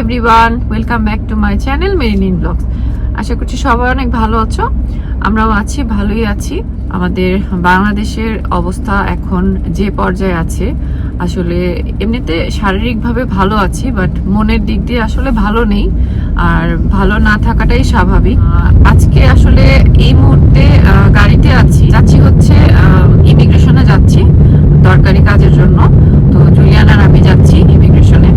Everyone welcome back to my channel মেরিনিন blogs আশা করছি সবাই অনেক ভালো আছো। আমরাও আছি, ভালোই আছি। আমাদের বাংলাদেশের অবস্থা এখন যে পর্যায়ে আছে, আসলে এমনিতে শারীরিকভাবে ভালো আছি বাট মনের দিক দিয়ে আসলে ভালো নেই, আর ভালো না থাকাটাই স্বাভাবিক। আজকে আসলে এই মুহূর্তে গাড়িতে আছি। যাচ্ছি হচ্ছে ইমিগ্রেশনে যাচ্ছি দরকারি কাজের জন্য তো জুলিয়ান আর আমি যাচ্ছি ইমিগ্রেশনে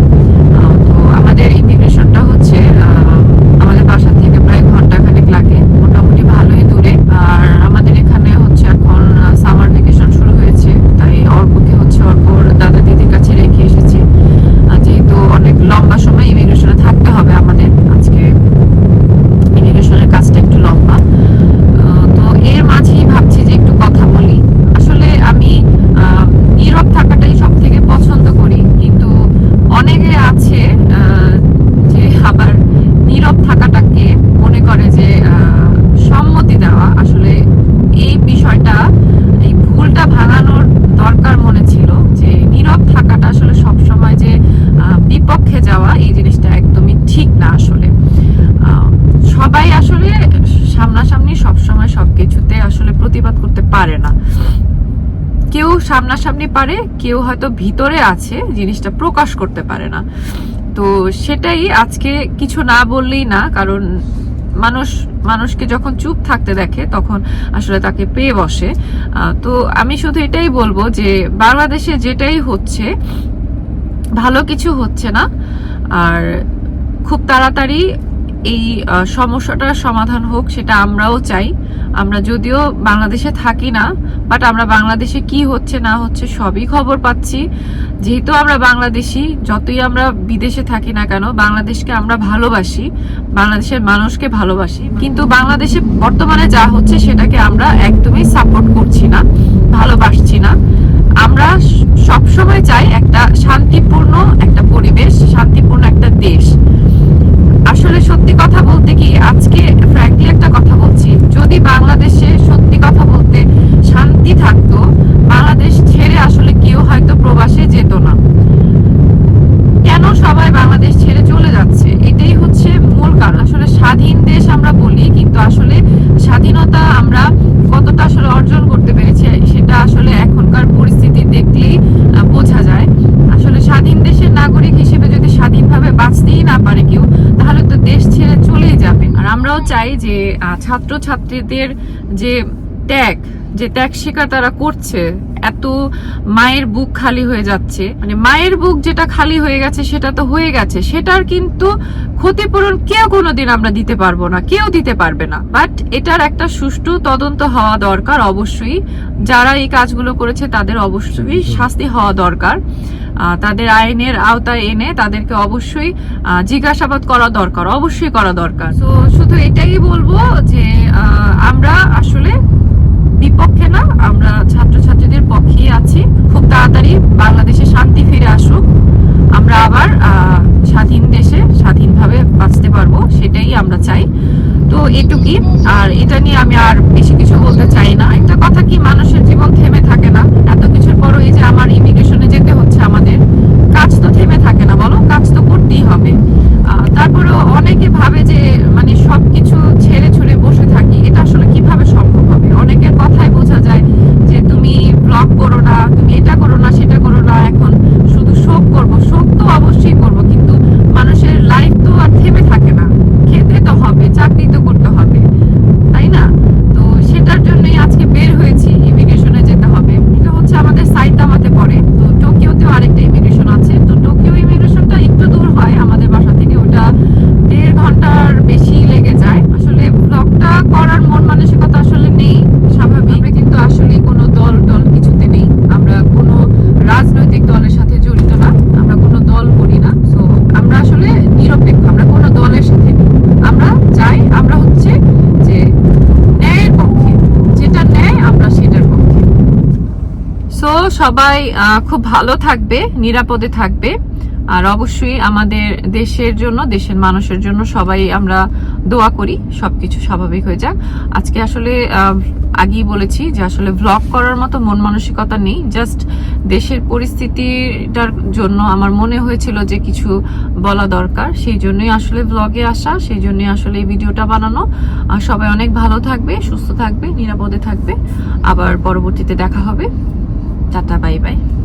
তো আমাদের ইমিগ্রেশনটা হচ্ছে আহ, আমাদের বাসা থেকে প্রায় ঘণ্টা খানেক লাগে মোটামুটি ভালোই দূরে আর আমাদের এখানে হচ্ছে এখন সামার ভেকেশন শুরু হয়েছে তাই অর্পকে হচ্ছে অর্পর দাদা দিদির কাছে রেখে এসেছি আর যেহেতু অনেক লম্বা সময় ইমিগ্রেশনে থাকতে হবে আমাদের আজকে ইমিগ্রেশনের কাজটা একটু লম্বা আহ, তো এর মাঝেই ভাবছি যে একটু কথা বলি আসলে আমি আহ, নীরব থাকাটাই সব থেকে পছন্দ করি কিন্তু অনেকে আছে আহ, যে আবার নীরব থাকাটাকে মনে করে যে আহ, সম্মতি দেওয়া আসলে এই বিষয়টা এই ভুলটা ভাঙানোর দরকার মনে ছিল যে নীরব থাকাটা আসলে সব সময় যে আহ, বিপক্ষে যাওয়া এই জিনিসটা একদমই ঠিক না আসলে আহ, সবাই আসলে সামনাসামনি সবসময় সবকিছুতে আসলে প্রতিবাদ করতে পারে না। কেউ সামনাসামনি পারে, কেউ হয়তো ভিতরে আছে, জিনিসটা প্রকাশ করতে পারে না। তো সেটাই আজকে কিছু না বললেই না, কারণ মানুষ, মানুষকে যখন চুপ থাকতে দেখে, তখন আসলে তাকে পেয়ে বসে। তো আমি শুধু এটাই বলব যে, বাংলাদেশে যেটাই হচ্ছে, ভালো কিছু হচ্ছে না। আর খুব তাড়াতাড়ি এই সমস্যাটার সমাধান হোক, সেটা আমরাও চাই। আমরা যদিও বাংলাদেশে থাকি না বাট আমরা বাংলাদেশে কি হচ্ছে, না হচ্ছে সবই খবর পাচ্ছি। যেহেতু আমরা বাংলাদেশি, যতই আমরা বিদেশে থাকি না কেন, বাংলাদেশকে আমরা ভালোবাসি, বাংলাদেশের মানুষকে ভালোবাসি। কিন্তু বাংলাদেশে বর্তমানে যা হচ্ছে, সেটাকে আমরা একদমই সাপোর্ট করছি না, ভালোবাসছি না। আমরা সবসময় চাই একটা শান্তিপূর্ণ একটা পরিবেশ, শান্তিপূর্ণ একটা দেশ আসলে সত্যি কথা বলতে কি আজকে ফ্র্যাঙ্কলি একটা কথা বলছি যদি বাংলাদেশে সত্যি কথা বলতে শান্তি থাকতো বাংলাদেশ ছেড়ে আসলে কেউ হয়তো প্রবাসে যেত না কেন সবাই বাংলাদেশ ছেড়ে চলে যাচ্ছে এটাই হচ্ছে মূল কারণ আসলে স্বাধীন দেশ আমরা বলি কিন্তু আসলে স্বাধীনতা আমরা কতটা আসলে অর্জন করতে পেরেছি সেটা আসলে এখনকার পরিস্থিতি দেখলেই আহ, বোঝা যায় আসলে স্বাধীন দেশের নাগরিক হিসেবে যদি স্বাধীনভাবে বাঁচতেই না পারে কেউ তাহলে তো দেশ ছেড়ে চলেই যাবে আর আমরাও চাই যে ছাত্র ছাত্রছাত্রীদের যে ত্যাগ যে ত্যাগ শিকার তারা করছে এত মায়ের বুক খালি হয়ে যাচ্ছে। মানে মায়ের বুক যেটা খালি হয়ে গেছে সেটা তো হয়ে গেছে। সেটার কিন্তু ক্ষতিপূরণ কেউ কোনোদিন আমরা দিতে পারব না কেউ দিতে পারবে না। বাট এটার একটা সুষ্ঠু তদন্ত হওয়া দরকার অবশ্যই। যারা এই কাজগুলো করেছে তাদের অবশ্যই শাস্তি হওয়া দরকার। তাদের আইনের আওতায় এনে তাদেরকে অবশ্যই জিজ্ঞাসাবাদ করা দরকার অবশ্যই করা দরকার। তো শুধু এটাই বলব যে আমরা আসলে বিপক্ষে না আমরা ছাত্রছাত্রীদের পক্ষেই আছি। খুব তাড়াতাড়ি বাংলাদেশে শান্তি ফিরে আসুক। আমরা আবার স্বাধীন দেশে স্বাধীনভাবে বাঁচতে পারব সেটাই আমরা চাই। তো এটুকুই আর এটা নিয়ে আমি আর বেশি কিছু বলতে চাই না। একটা কথা কি মানুষের জীবন থেমে থাকে না। এত কিছুর পরও এই যে আমার ইমিগ্রেশনে যেতে হচ্ছে আমাদের কাজ তো থেমে থাকে না বলো? কাজ তো করতেই হবে। আহ, তারপরেও অনেকে ভাবে যে মানে সবকিছু ছেড়ে ছুড়ে বসে থাকি এটা আসলে কীভাবে সম্ভব হবে অনেকের কথাই বোঝা যায় যে তুমি ব্লগ করো না তুমি এটা করো না সেটা করো না এখন শুধু শোক করব শোক তো অবশ্যই করব কিন্তু মানুষের লাইফ তো আর থেমে থাকে না খেতে তো হবে চাকরি তো করতে হবে তাই না তো সেটার জন্যই আজকে বের হয়েছি ইমিগ্রেশনে যেতে হবে এটা হচ্ছে আমাদের সাইতামাতে পড়ে তো টোকিওতেও আরেকটা ইমিগ্রেশন আছে তো টোকিও ইমিগ্রেশনটা একটু দূর হয় আমাদের বাসা থেকে ওটা দেড় ঘণ্টার বেশি লেগে যায় আসলে ব্লগটা করার মন মানসিকতা আসলে নেই স্বাভাবিক আমরা কিন্তু আসলে কোনো দল টল কিছুতে নেই আমরা কোনো রাজনৈতিক দলের সাথে জড়িত না আমরা কোনো দল করি না তো আমরা আসলে নিরপেক্ষ আমরা কোনো দলের সাথে নেই। আমরা চাই আমরা হচ্ছে যে ন্যায়ের পক্ষে যেটা ন্যায় আমরা সেটার পক্ষে সো সবাই খুব ভালো থাকবে, নিরাপদে থাকবে। আর অবশ্যই আমাদের দেশের জন্য, দেশের মানুষের জন্য সবাই আমরা দোয়া করি, সবকিছু স্বাভাবিক হয়ে যাক। আজকে আসলে আগেই বলেছি যে আসলে ভ্লগ করার মতো মন মানসিকতা নেই। জাস্ট দেশের পরিস্থিতিটার জন্য আমার মনে হয়েছিল যে কিছু বলা দরকার। সেই জন্যই আসলে ভ্লগে আসা, সেই জন্যই আসলে এই ভিডিওটা বানানো। আর সবাই অনেক ভালো থাকবে, সুস্থ থাকবে, নিরাপদে থাকবে। আবার পরবর্তীতে দেখা হবে। Tata, bye bye.